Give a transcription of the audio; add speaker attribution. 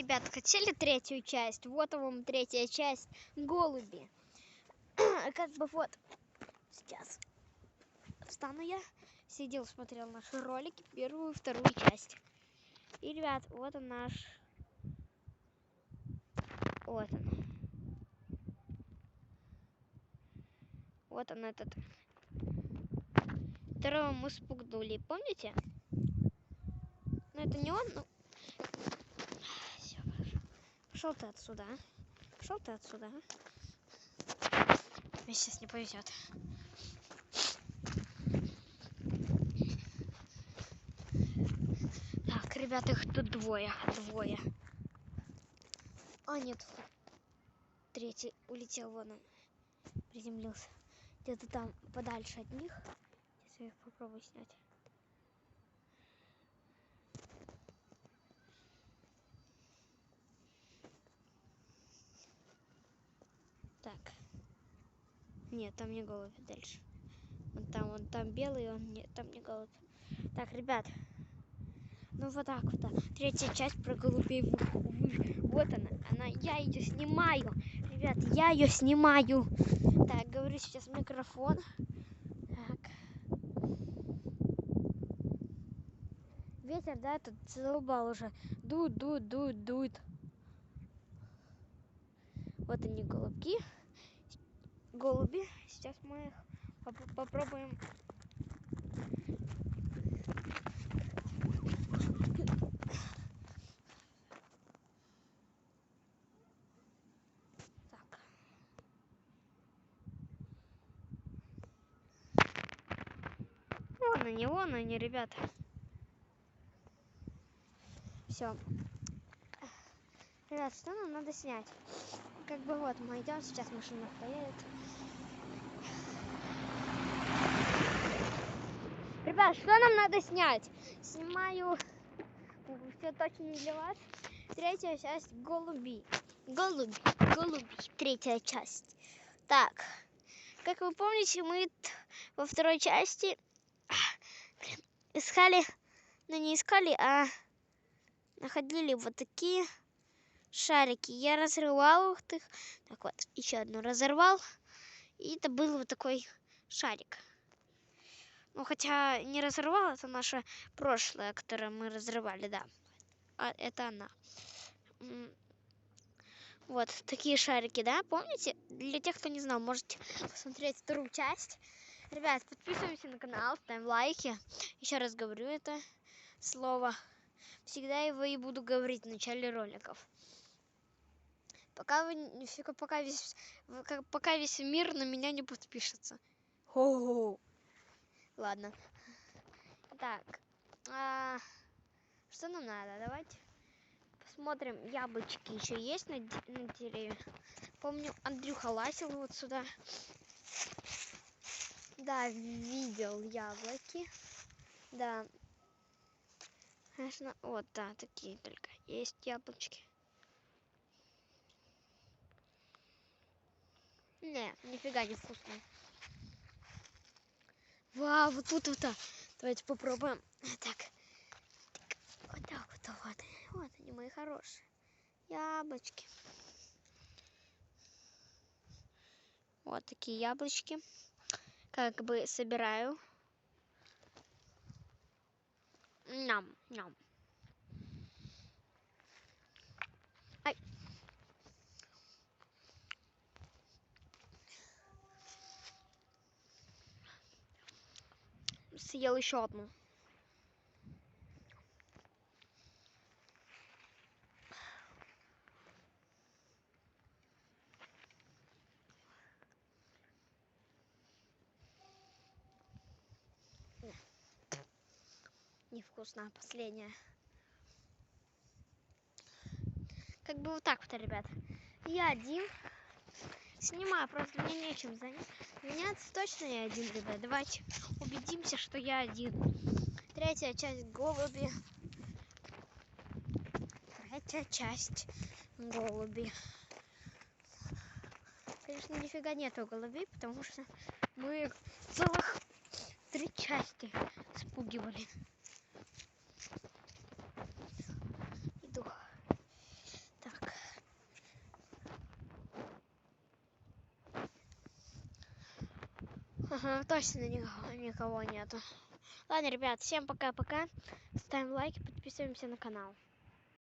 Speaker 1: ребят, хотели третью часть? Вот вам третья часть. Голуби. Как бы вот. Сейчас. Встану я. Сидел, смотрел наши ролики. Первую вторую часть. И, ребят, вот он наш... Вот он. Вот он этот. Которого мы спугнули. Помните? Ну, это не он, но... Пошел ты отсюда, а? Пошел ты отсюда, а? Мне сейчас не повезет. Так, ребята, их тут двое. Двое. А, нет. Третий улетел, вон он. Приземлился. Где-то там подальше от них. Сейчас я их попробую снять. Так. Нет, там не голубь дальше. Вон там, вон там белый, он нет, там не голубь. Так, ребят. Ну вот так вот. Третья часть про голубей. Вот она, она. Я ее снимаю. Ребят, я ее снимаю. Так, говорю сейчас микрофон. Так. Ветер, да, тут задолбал уже. Дует, дует, дует, дует. Вот они голубки. Голуби. Сейчас мы их поп- попробуем. Так. Вон они, вон они, ребята. Все. Ребят, что нам надо снять? Как бы вот, мы идем, сейчас машина поедет. Ребят, что нам надо снять? Снимаю, все точно для вас. Третья часть голуби. Голуби, голуби, третья часть. Так, как вы помните, мы во второй части искали, ну не искали, а находили вот такие шарики. Я разрывал их. Так вот, еще одну разорвал. И это был вот такой шарик. Ну, хотя не разорвал, это наше прошлое, которое мы разрывали, да. А, это она. Вот, такие шарики, да, помните? Для тех, кто не знал, можете посмотреть вторую часть. Ребят, подписываемся на канал, ставим лайки. Еще раз говорю это слово. Всегда его и буду говорить в начале роликов. Пока, вы, фи- пока, весь, пока весь мир на меня не подпишется. Хо-хо. Ладно. Так. а, что нам надо? Давайте посмотрим. Яблочки еще есть на, на дереве. Помню, Андрюха лазил вот сюда. Да, видел яблоки. Да. Конечно, вот, да, такие только есть яблочки. Не, нифига не вкусные. Вау, вот тут вот. Давайте попробуем. Так. Так, Вот так вот, вот. Вот они, мои хорошие. Яблочки. Вот такие яблочки. Как бы собираю. Ням, ням. Съел еще одну. Невкусная последняя. Как бы вот так вот, ребят. Я один. Снимаю, просто мне нечем занять. Заняться точно я один, ребят. Давайте убедимся, что я один. Третья часть голуби. Третья часть голуби. Конечно, нифига нету голубей, потому что мы целых три части спугивали. Ага, точно никого, нету. Ладно, ребят, всем пока-пока. Ставим лайки, подписываемся на канал.